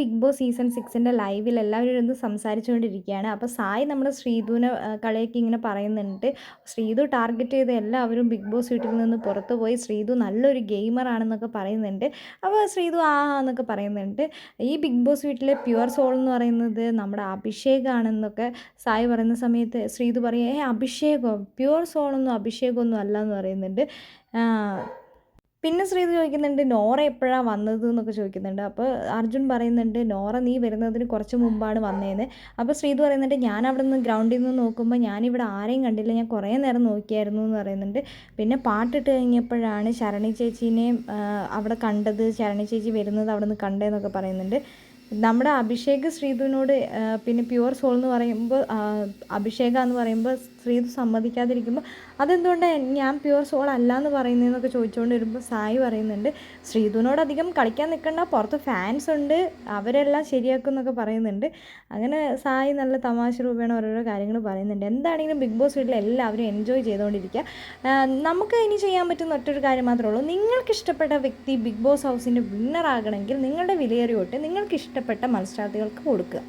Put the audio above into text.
Big boss season സിക്സിന്റെ ലൈവിൽ എല്ലാവരും ഇരുന്ന് സംസാരിച്ചുകൊണ്ടിരിക്കുകയാണ്. അപ്പോൾ സായി നമ്മുടെ ശ്രീധുവിനെ കളിയൊക്കെ ഇങ്ങനെ പറയുന്നുണ്ട്. ശ്രീധു ടാർഗറ്റ് ചെയ്ത് എല്ലാവരും ബിഗ് ബോസ് വീട്ടിൽ നിന്ന് പുറത്തു പോയി. ശ്രീധു നല്ലൊരു ഗെയിമറാണെന്നൊക്കെ പറയുന്നുണ്ട്. അപ്പോൾ ശ്രീധു ആ എന്നൊക്കെ പറയുന്നുണ്ട്. ഈ ബിഗ് ബോസ് വീട്ടിലെ പ്യുവർ സോൾ എന്ന് പറയുന്നത് നമ്മുടെ അഭിഷേകാണെന്നൊക്കെ സായി പറയുന്ന സമയത്ത് ശ്രീധു പറയുക ഏ അഭിഷേകോ? പ്യുവർ സോളൊന്നും അഭിഷേകമൊന്നും അല്ല എന്ന് പറയുന്നുണ്ട് പിന്നെ ശ്രീത് ചോദിക്കുന്നുണ്ട് നോറ എപ്പോഴാണ് വന്നത് എന്നൊക്കെ ചോദിക്കുന്നുണ്ട്. അപ്പോൾ അർജുൻ പറയുന്നുണ്ട് നോറ നീ വരുന്നതിന് കുറച്ച് മുമ്പാണ് വന്നതെന്ന് അപ്പോൾ ശ്രീത് പറയുന്നുണ്ട് ഞാൻ അവിടെ നിന്ന് ഗ്രൗണ്ടിൽ നിന്ന് നോക്കുമ്പോൾ ഞാനിവിടെ ആരെയും കണ്ടില്ല. ഞാൻ കുറേ നേരം നോക്കിയായിരുന്നു എന്ന് പറയുന്നുണ്ട്. പിന്നെ പാട്ടിട്ട് കഴിഞ്ഞപ്പോഴാണ് ശരണി ചേച്ചീനെയും അവിടെ കണ്ടത് ശരണി ചേച്ചി വരുന്നത് അവിടെ നിന്ന് കണ്ടതെന്നൊക്കെ പറയുന്നുണ്ട്. നമ്മുടെ അഭിഷേക് ശ്രീധുവിനോട് പിന്നെ പ്യുവർ സോൾ എന്ന് പറയുമ്പോൾ അഭിഷേക എന്ന് പറയുമ്പോൾ ശ്രീധു സമ്മതിക്കാതിരിക്കുമ്പോൾ അതെന്തുകൊണ്ടാണ് ഞാൻ പ്യുവർ സോൾ അല്ല എന്ന് പറയുന്നതെന്നൊക്കെ ചോദിച്ചുകൊണ്ട് വരുമ്പോൾ സായി പറയുന്നുണ്ട് ശ്രീധുവിനോട് അധികം കളിക്കാൻ നിൽക്കണ്ട പുറത്ത് ഫാൻസ് ഉണ്ട് അവരെല്ലാം ശരിയാക്കും എന്നൊക്കെ പറയുന്നുണ്ട്. അങ്ങനെ സായി നല്ല തമാശ രൂപേണ ഓരോരോ കാര്യങ്ങൾ പറയുന്നുണ്ട്. എന്താണെങ്കിലും ബിഗ് ബോസ് വീട്ടിൽ എല്ലാവരും എൻജോയ് ചെയ്തുകൊണ്ടിരിക്കുക നമുക്ക് ഇനി ചെയ്യാൻ പറ്റുന്ന ഒറ്റൊരു കാര്യം മാത്രമേ ഉള്ളൂ. നിങ്ങൾക്ക് ഇഷ്ടപ്പെട്ട വ്യക്തി ബിഗ് ബോസ് ഹൗസിന്റെ വിന്നർ ആകണമെങ്കിൽ നിങ്ങളുടെ വിലയേറിയോട്ട് നിങ്ങൾക്ക് ഇഷ്ടപ്പെട്ട മത്സരാർത്ഥികൾക്ക് കൊടുക്കുക.